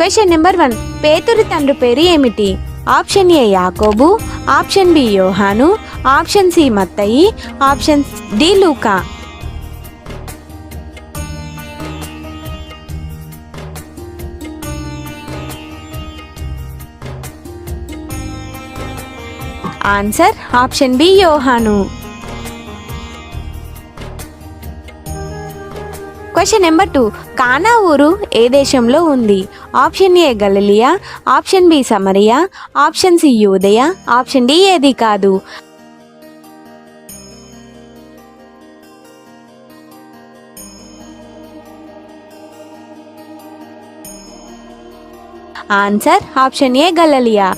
Question number one పేతురు తండ్రి పేరు ఏమిటి? ఆప్షన్ ఏ యాకోబు ఆప్షన్ బి యోహాను ఆప్షన్ సి మత్తయి ఆప్షన్ డి లూకా. ఆన్సర్ ఆప్షన్ బి యోహాను. Question number two. కానా ఊరు ఏ దేశంలో ఉంది? Option A గలలియా option B Samaria option C యూదయ ఆప్షన్ డి ఏది కాదు. Answer option A గలలియా.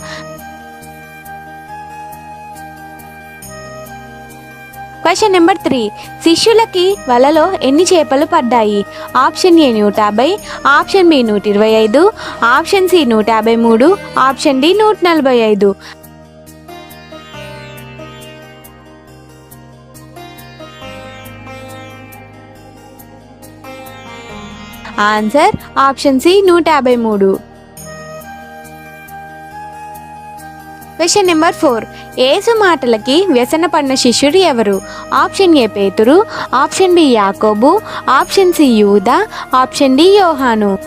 Question number three శిష్యులకి వలలో ఎన్ని చేపలు పడ్డాయి? ఆప్షన్ ఏ నూట యాభై ఆప్షన్ బి నూట ఇరవై ఐదు ఆప్షన్ సి నూట యాభై మూడు ఆప్షన్ డి నూట నలభై ఐదు. ఆన్సర్ ఆప్షన్ సి నూట యాభై మూడు. Question number four. ఏసు మాటలకి వ్యసన పడిన శిష్యుడు ఎవరు? ఆప్షన్ ఏ పేతురు ఆప్షన్ బి యాకోబు ఆప్షన్ సి యూదా ఆప్షన్ డి యోహాను.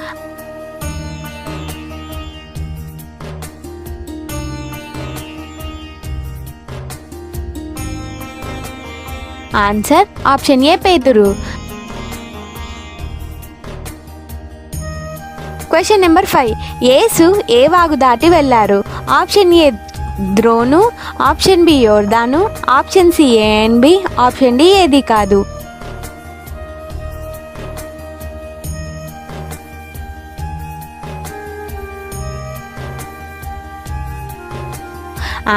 ఆన్సర్ ఆప్షన్ ఏ పేతురు. Question number five. యేసు ఏ వాగు దాటి వెళ్ళారు? ఆప్షన్ ఏ ద్రోను ఆప్షన్ బి యోర్దాను ఆప్షన్ సి ఏఎన్ బి ఆప్షన్ డి ఏది కాదు.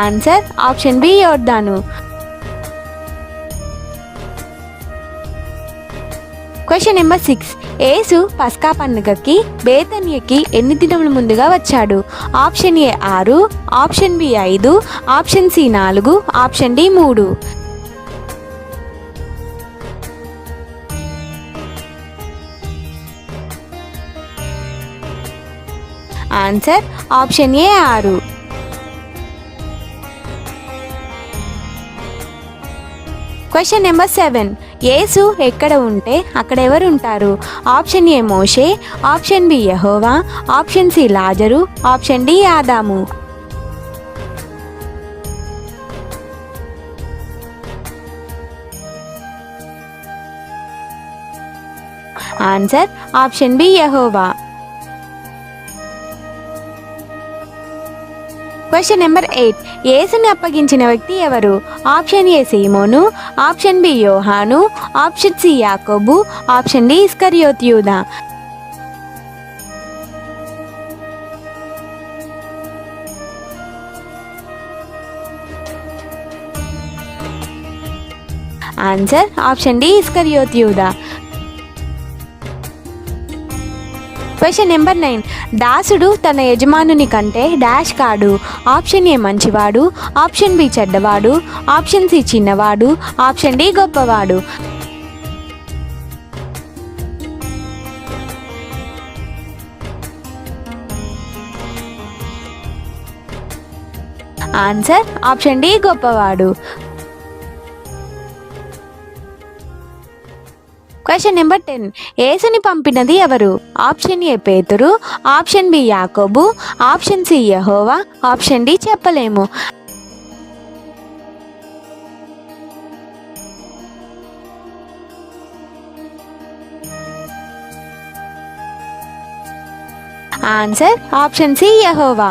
ఆన్సర్ ఆప్షన్ బి యోర్దాను. క్వశ్చన్ నెంబర్ సిక్స్ ఏసు పస్కా పండుగకి బేతన్యకి ఎన్ని దినముల ముందుగా వచ్చాడు? ఆప్షన్ ఏ ఆరు ఆప్షన్ బి ఐదు ఆప్షన్ సి నాలుగు ఆప్షన్ డి మూడు. ఆన్సర్ ఆప్షన్ ఏ ఆరు. క్వశ్చన్ నెంబర్ సెవెన్ యేసు ఎక్కడ ఉంటే అక్కడ ఎవరు ఉంటారు ఆప్షన్ ఏ మోషే ఆప్షన్ బి యహోవా ఆప్షన్ సి లాజరు ఆప్షన్ డి ఆదాము. ఆన్సర్ ఆప్షన్ బి యహోవా. క్వశ్చన్ నెంబర్ ఎయిట్ యేసుని అప్పగించిన వ్యక్తి ఎవరు? ఆప్షన్ ఏ సీమోను ఆప్షన్ బి యోహాను ఆప్షన్ సి యాకోబు ఆప్షన్ డి ఇస్కరియోత్ యూదా. ఆన్సర్ ఆప్షన్ డి ఇస్కరియోత్ యూదా. Question number nine. దాసుడు తన యజమానుని కంటే డాష్ కాడు. ఆప్షన్ ఏ మంచివాడు ఆప్షన్ బి చెడ్డవాడు ఆప్షన్ సి చిన్నవాడు ఆప్షన్ డి గొప్పవాడు. ఆన్సర్ ఆప్షన్ డి గొప్పవాడు. క్వశ్చన్ నెంబర్ టెన్ ఏసుని పంపినది ఎవరు? ఆప్షన్ ఏ పేతురు ఆప్షన్ బి యాకోబు ఆప్షన్ సి యహోవా ఆప్షన్ డి చెప్పలేము. ఆన్సర్ ఆప్షన్ సి యహోవా.